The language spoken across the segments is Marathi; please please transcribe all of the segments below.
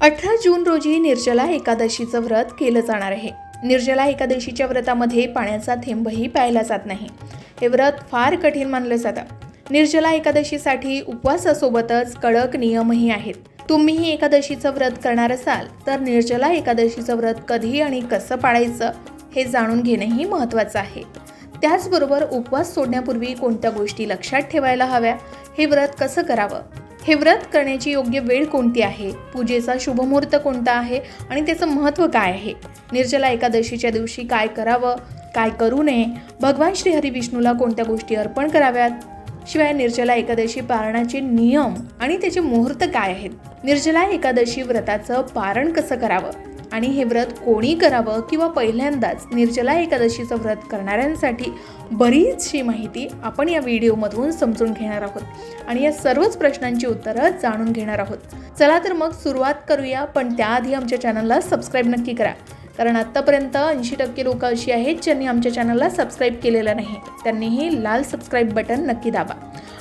अठरा जून रोजी निर्जला एकादशीचं व्रत केलं जाणार आहे. निर्जला एकादशीच्या व्रतामध्ये पाण्याचा थेंबही प्यायला जात नाही. हे व्रत फार कठीण मानलं जातं. निर्जला एकादशीसाठी उपवासासोबतच कडक नियमही आहेत. तुम्हीही एकादशीचं व्रत करणार असाल तर निर्जला एकादशीचं व्रत कधी आणि कसं पाळायचं हे जाणून घेणंही महत्त्वाचं आहे. त्याचबरोबर उपवास सोडण्यापूर्वी कोणत्या गोष्टी लक्षात ठेवायला हव्या हे व्रत कसं करावं हे व्रत करण्याची योग्य वेळ कोणती आहे? पूजेचा शुभमुहूर्त कोणता आहे? आणि त्याचं महत्त्व काय आहे? निर्जला एकादशीच्या दिवशी काय करावं? काय करू नये? भगवान श्रीहरी विष्णूला कोणत्या गोष्टी अर्पण कराव्यात? शिवाय निर्जला एकादशी पारणाचे नियम आणि त्याचे मुहूर्त काय आहेत? निर्जला एकादशी व्रताचं पारण कसं करावं? आणि हे व्रत कोणी करावं किंवा पहिल्यांदाच निर्जला एकादशीचं व्रत करणाऱ्यांसाठी बरीचशी माहिती आपण या व्हिडिओमधून समजून घेणार आहोत. आणि या सर्वच प्रश्नांची उत्तरं जाणून घेणार आहोत. चला तर मग सुरुवात करूया पण त्याआधी आमच्या चॅनलला सबस्क्राईब नक्की करा. कारण आत्तापर्यंत ऐंशी टक्के लोक अशी आहेत ज्यांनी आमच्या चॅनलला सबस्क्राईब केलेलं नाही. त्यांनीही लाल सबस्क्राईब बटन नक्की दाबा.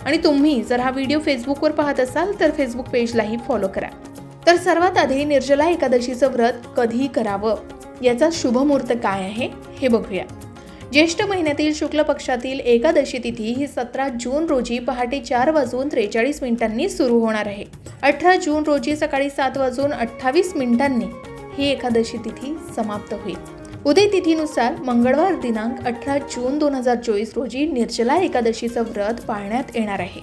आणि तुम्ही जर हा व्हिडिओ फेसबुकवर पाहत असाल तर फेसबुक पेजलाही फॉलो करा. तर सर्वात आधी निर्जला एकादशीचं व्रत कधी करावं. याचा शुभमुहूर्त काय आहे हे बघूया. ज्येष्ठ महिन्यातील शुक्ल पक्षातील एकादशी तिथी ही सतरा जून रोजी पहाटे चार वाजून त्रेचाळीस मिनिटांनी सुरू होणार आहे. अठरा जून रोजी सकाळी सात वाजून अठ्ठावीस मिनिटांनी ही एकादशी तिथी समाप्त होईल. उदय तिथीनुसार मंगळवार दिनांक अठरा जून दोन हजार चोवीस रोजी निर्जला एकादशीचं व्रत पाळण्यात येणार आहे.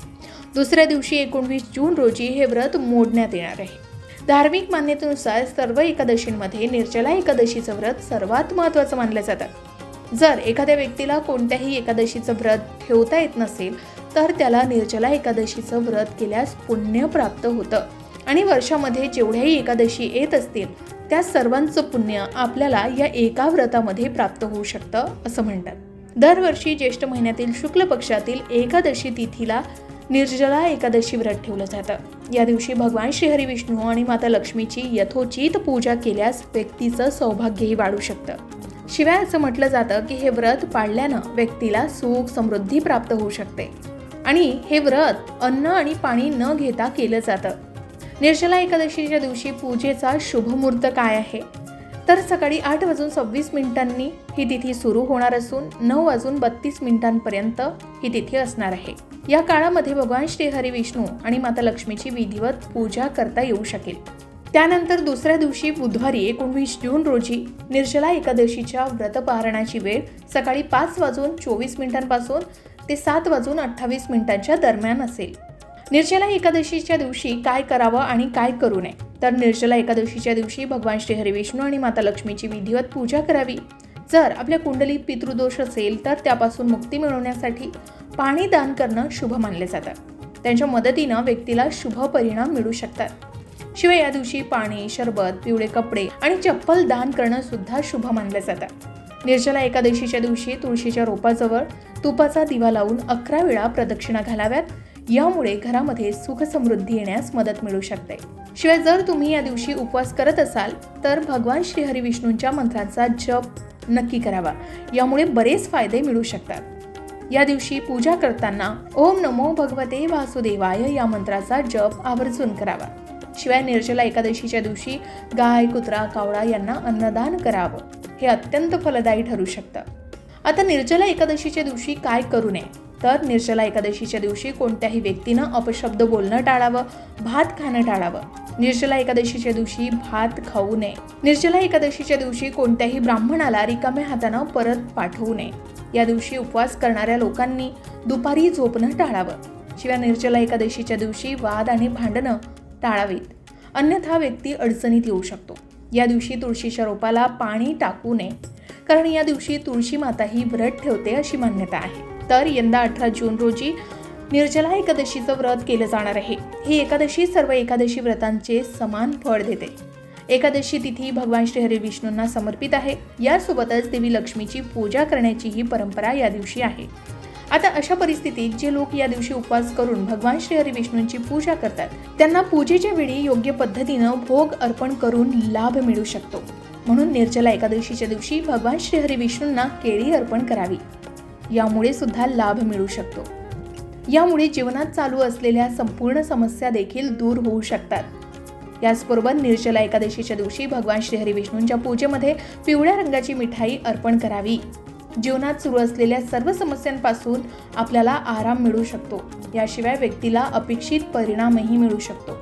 दुसऱ्या दिवशी एकोणवीस जून रोजी हे व्रत मोडण्यात येणार आहे. धार्मिक मान्यतेनुसार सर्व एकादशींमध्ये निर्जला एकादशीचं व्रत सर्वात महत्त्वाचं मानलं जातं. जर एखाद्या व्यक्तीला कोणत्याही एकादशीचं व्रत ठेवता येत नसेल तर त्याला निर्जला एकादशीचं व्रत केल्यास पुण्य प्राप्त होतं. आणि वर्षामध्ये जेवढ्याही एकादशी येत असतील त्या सर्वांचं पुण्य आपल्याला या एका व्रतामध्ये प्राप्त होऊ शकतं असं म्हणतात. दरवर्षी ज्येष्ठ महिन्यातील शुक्ल पक्षातील एकादशी तिथीला निर्जला एकादशी व्रत ठेवलं जातं. या दिवशी भगवान श्रीहरी विष्णू आणि माता लक्ष्मीची यथोचित पूजा केल्यास व्यक्तीचं सौभाग्यही वाढू शकतं. शिवाय असं म्हटलं जातं की हे व्रत पाळल्यानं व्यक्तीला सुख समृद्धी प्राप्त होऊ शकते. आणि हे व्रत अन्न आणि पाणी न घेता केलं जातं. निर्जला एकादशीच्या दिवशी पूजेचा शुभमुहूर्त काय आहे? तर सकाळी आठ वाजून सव्वीस मिनिटांनी ही तिथी सुरू होणार असून नऊ वाजून बत्तीस मिनिटांपर्यंत ही तिथी असणार आहे. या काळामध्ये भगवान श्रीहरी विष्णू आणि माता लक्ष्मीची विधिवत पूजा करता येऊ शकेल. त्यानंतर दुसऱ्या दिवशी बुधवारी एकोणवीस जून रोजी निर्जला एकादशीच्या व्रतपारणाची वेळ सकाळी पाच वाजून चोवीस मिनिटांपासून ते सात वाजून अठ्ठावीस मिनिटांच्या दरम्यान असेल. निर्जला एकादशीच्या दिवशी काय करावं आणि काय करू नये? तर निर्जला एकादशीच्या दिवशी भगवान श्रीहरी विष्णू आणि माता लक्ष्मीची विधिवत पूजा करावी. जर आपल्या कुंडलीत पितृदोष असेल तर त्यापासून मुक्ती मिळवण्यासाठी पाणी दान करणं शुभ मानले जातं त्यांच्या मदतीनं व्यक्तीला शुभ परिणाम मिळू शकतात. शिवाय या दिवशी पाणी शरबत पिवळे कपडे आणि चप्पल दान करणं सुद्धा शुभ मानलं जातं. निर्जला एकादशीच्या दिवशी तुळशीच्या रोपाजवळ तुपाचा दिवा लावून अकरा वेळा प्रदक्षिणा घालाव्यात. यामुळे घरामध्ये सुख समृद्धी येण्यास मदत मिळू शकते. शिवाय जर तुम्ही या दिवशी उपवास करत असाल तर भगवान श्रीहरी विष्णूंच्या मंत्रांचा जप नक्की करावा. यामुळे बरेच फायदे मिळू शकतात. या दिवशी पूजा करताना ओम नमो भगवते वासुदेवाय या मंत्राचा जप आवर्जून करावा. शिवाय निर्जला एकादशीच्या दिवशी गाय कुत्रा कावळा यांना अन्नदान करावं. हे अत्यंत फलदायी ठरू शकतं. आता निर्जला एकादशीच्या दिवशी काय करू नये? तर निर्जला एकादशीच्या दिवशी कोणत्याही व्यक्तीनं अपशब्द बोलणं टाळावं भात खाणं टाळावं. निर्जला एकादशीच्या दिवशी भात खाऊ नये. निर्जला एकादशीच्या दिवशी कोणत्याही ब्राह्मणाला रिकाम्या हातानं परत पाठवू नये. या दिवशी उपवास करणाऱ्या लोकांनी दुपारी झोपणं टाळावं. शिवाय निर्जला एकादशीच्या दिवशी वाद आणि भांडणं टाळावीत. अन्यथा व्यक्ती अडचणीत येऊ शकतो. या दिवशी तुळशीच्या रोपाला पाणी टाकू नये. कारण या दिवशी तुळशी माता ही व्रत ठेवते अशी मान्यता आहे. तर यंदा अठरा जून रोजी निर्जला एकादशीचं व्रत केलं जाणार आहे. ही एकादशी सर्व एकादशी व्रतांचे समान फळ देते. एकादशी तिथी भगवान श्रीहरी विष्णूंना समर्पित आहे. यासोबतच देवी लक्ष्मीची पूजा करण्याची ही परंपरा या दिवशी आहे. आता अशा परिस्थितीत जे लोक या दिवशी उपवास करून भगवान श्रीहरी विष्णूंची पूजा करतात त्यांना पूजेच्या वेळी योग्य पद्धतीनं भोग अर्पण करून लाभ मिळू शकतो. म्हणून निर्जला एकादशीच्या दिवशी भगवान श्रीहरी विष्णूंना केळी अर्पण करावी. यामुळे सुद्धा लाभ मिळू शकतो. यामुळे जीवनात चालू असलेल्या संपूर्ण समस्या देखील दूर होऊ शकतात. याचबरोबर निर्जला एकादशीच्या दिवशी भगवान श्रीहरी विष्णूंच्या पूजेमध्ये पिवळ्या रंगाची मिठाई अर्पण करावी. जीवनात सुरू असलेल्या सर्व समस्यांपासून आपल्याला आराम मिळू शकतो. याशिवाय व्यक्तीला अपेक्षित परिणामही मिळू शकतो.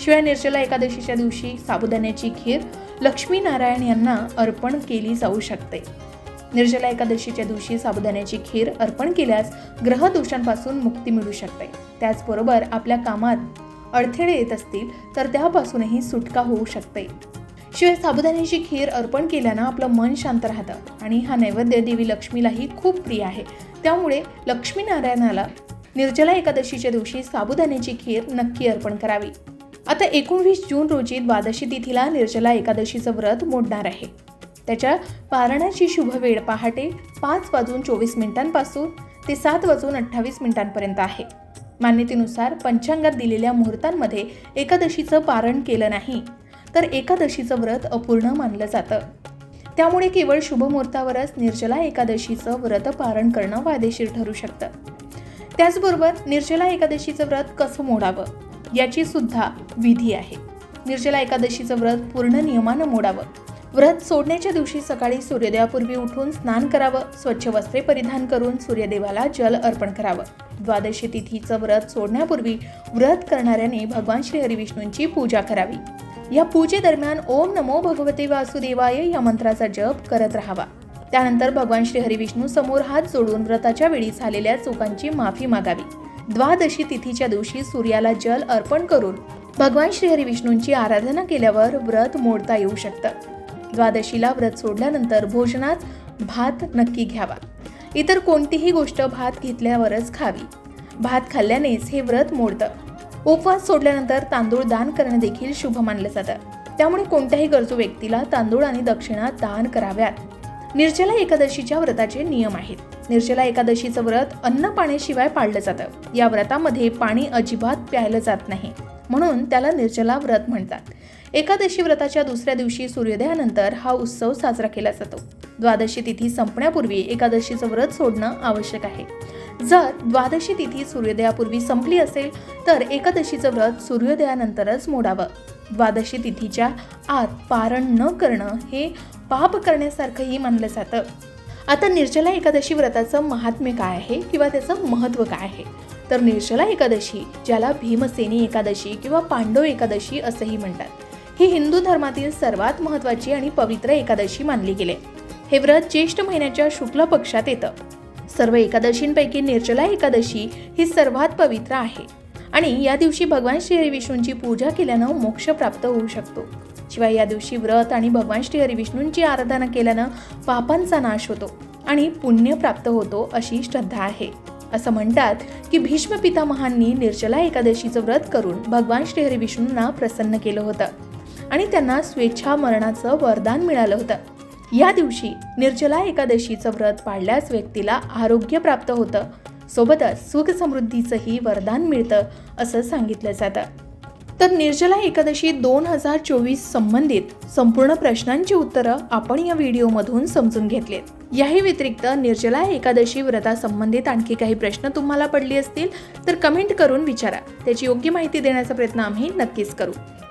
शिवाय निर्जला एकादशीच्या दिवशी साबुदाण्याची खीर लक्ष्मीनारायण यांना अर्पण केली जाऊ शकते. निर्जला एकादशीच्या दिवशी साबुदाण्याची खीर अर्पण केल्यास ग्रहदोषांपासून मुक्ती मिळू शकते. त्याचबरोबर आपल्या कामात अडथळे येत असतील तर त्यापासूनही सुटका होऊ शकते. शिवाय साबुदाण्याची खीर अर्पण केल्यानं आपलं मन शांत राहतं आणि हा नैवेद्य देवी लक्ष्मीलाही खूप प्रिय आहे. त्यामुळे लक्ष्मीनारायणाला निर्जला एकादशीच्या दिवशी साबुदाण्याची खीर नक्की अर्पण करावी. आता एकोणवीस जून रोजी द्वादशी तिथीला निर्जला एकादशीचं व्रत मोडणार आहे. त्याच्या पारणाची शुभ वेळ पहाटे पाच वाजून चोवीस मिनिटांपासून ते सात वाजून अठ्ठावीस मिनिटांपर्यंत आहे. मान्यतेनुसार पंचांगात दिलेल्या मुहूर्तांमध्ये एकादशीचं पारण केलं नाही तर एकादशीचं व्रत अपूर्ण मानलं जातं. त्यामुळे केवळ शुभ मुहूर्तावरच निर्जला एकादशीचं व्रत पारण करणं फायदेशीर ठरू शकतं. त्याचबरोबर निर्जला एकादशीचं व्रत कसं मोडावं याची सुद्धा विधी आहे. निर्जला एकादशीचं व्रत पूर्ण नियमानं मोडावं व्रत सोडण्याच्या दिवशी सकाळी सूर्योदयापूर्वी उठून स्नान करावं स्वच्छ वस्त्रे परिधान करून सूर्यदेवाला जल अर्पण करावं. द्वादशी तिथीचं व्रत सोडण्यापूर्वी व्रत करणाऱ्याने भगवान श्री हरिविष्णूंची पूजा करावी. या पूजेदरम्यान ओम नमो भगवते वासुदेवाय या मंत्राचा जप करत राहावा. त्यानंतर भगवान श्री हरिविष्णू समोर हात जोडून व्रताच्या वेळी झालेल्या चुकांची माफी मागावी. द्वादशी तिथीच्या दिवशी सूर्याला जल अर्पण करून भगवान श्री हरिविष्णूंची आराधना केल्यावर व्रत मोडता येऊ शकतं. द्वादशीला व्रत सोडल्यानंतर भोजनात भात नक्की घ्यावा. इतर कोणतीही गोष्ट भात घेतल्यावरच खावी. भात खाल्ल्यानेच हे व्रत मोडतं. उपवास सोडल्यानंतर तांदूळ दान करणं देखील शुभ मानलं जातं. त्यामुळे कोणत्याही गरजू व्यक्तीला तांदूळ आणि दक्षिणा दान कराव्यात. निर्जला एकादशीच्या व्रताचे नियम आहेत. निर्जला एकादशीचं व्रत अन्न पाण्याशिवाय पाळलं जातं. या व्रतामध्ये पाणी अजिबात प्यायलं जात नाही. म्हणून त्याला निर्जला व्रत म्हणतात. एकादशी व्रताच्या दुसऱ्या दिवशी सूर्योदयानंतर हा उत्सव साजरा केला जातो. द्वादशी तिथी संपण्यापूर्वी एकादशीचं व्रत सोडणं आवश्यक आहे. जर द्वादशी तिथी सूर्योदयापूर्वी संपली असेल तर एकादशीचं व्रत सूर्योदयानंतरच मोडावं. द्वादशी तिथीच्या आत पारण न करणं हे पाप करण्यासारखंही मानलं जातं. आता निर्जला एकादशी व्रताचं महात्म्य काय आहे किंवा त्याचं महत्त्व काय आहे? तर निर्जला एकादशी ज्याला भीमसेनी एकादशी किंवा पांडव एकादशी असंही म्हणतात. ही हिंदू धर्मातील सर्वात महत्त्वाची आणि पवित्र एकादशी मानली गेली. हे व्रत ज्येष्ठ महिन्याच्या शुक्ल पक्षात येतं. सर्व एकादशींपैकी निर्जला एकादशी ही सर्वात पवित्र आहे आणि या दिवशी भगवान श्रीहरी विष्णूंची पूजा केल्यानं मोक्ष प्राप्त होऊ शकतो. शिवाय या दिवशी व्रत आणि भगवान श्रीहरी विष्णूंची आराधना केल्यानं पापांचा नाश होतो आणि पुण्य प्राप्त होतो अशी श्रद्धा आहे. असं म्हणतात की भीष्म पितामहांनी निर्जला एकादशीचं व्रत करून भगवान श्रीहरी विष्णूंना प्रसन्न केलं होतं. आणि त्यांना स्वेच्छा मरणाचं वरदान मिळालं होतं. या दिवशी निर्जला एकादशीचं व्रत पाळल्यास व्यक्तीला आरोग्य प्राप्त होतं. सोबतच सुख समृद्धीचंही वरदान मिळतं असं सांगितलं जातं. तर निर्जला एकादशी दोन हजार चोवीस संबंधित संपूर्ण प्रश्नांची उत्तरं आपण या व्हिडिओमधून समजून घेतलेत. याही व्यतिरिक्त निर्जला एकादशी व्रतासंबंधित आणखी काही प्रश्न तुम्हाला पडले असतील तर कमेंट करून विचारा. त्याची योग्य माहिती देण्याचा प्रयत्न आम्ही नक्कीच करू.